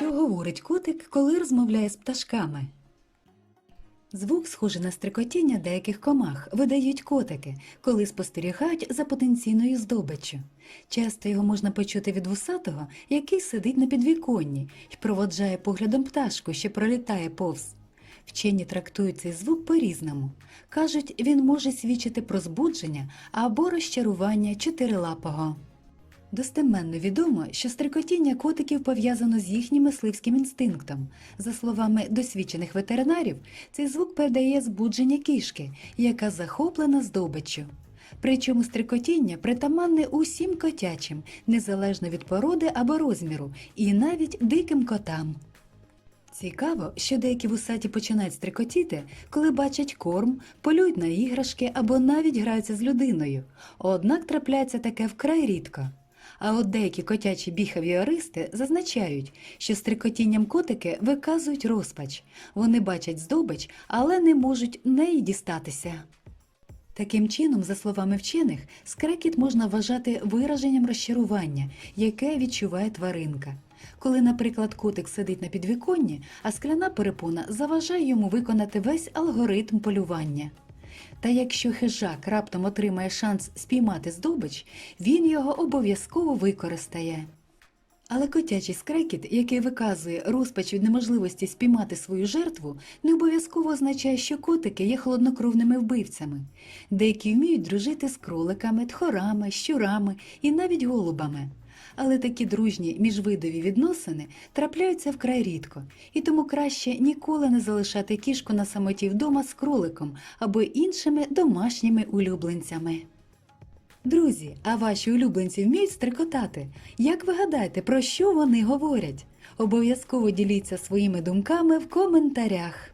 робить котик, коли розмовляє з пташками? Звук, схожий на стрикотіння деяких комах, видають котики, коли спостерігають за потенційною здобиччю. Часто його можна почути від вусатого, який сидить на підвіконні і проводжає поглядом пташку, що пролітає повз. Вчені трактують цей звук по-різному. Кажуть, він може свідчити про збудження або розчарування чотирилапого. Достеменно відомо, що стрикотіння котиків пов'язано з їхнім мисливським інстинктом. За словами досвідчених ветеринарів, цей звук передає збудження кішки, яка захоплена здобиччю. Причому стрикотіння притаманне усім котячим, незалежно від породи або розміру, і навіть диким котам. Цікаво, що деякі вусаті починають стрикотіти, коли бачать корм, полюють на іграшки або навіть граються з людиною. Однак трапляється таке вкрай рідко. А от деякі котячі біхавіористи зазначають, що стрикотінням котики виказують розпач. Вони бачать здобич, але не можуть неї дістатися. Таким чином, за словами вчених, скрекіт можна вважати вираженням розчарування, яке відчуває тваринка. Коли, наприклад, котик сидить на підвіконні, а скляна перепона заважає йому виконати весь алгоритм полювання. Та якщо хижак раптом отримає шанс спіймати здобич, він його обов'язково використає. Але котячий скрекіт, який виказує розпач від неможливості спіймати свою жертву, не обов'язково означає, що котики є холоднокровними вбивцями. Деякі вміють дружити з кроликами, тхорами, щурами і навіть голубами. Але такі дружні міжвидові відносини трапляються вкрай рідко, і тому краще ніколи не залишати кішку на самоті вдома з кроликом або іншими домашніми улюбленцями. Друзі, а ваші улюбленці вміють стрикотати? Як ви гадаєте, про що вони говорять? Обов'язково діліться своїми думками в коментарях.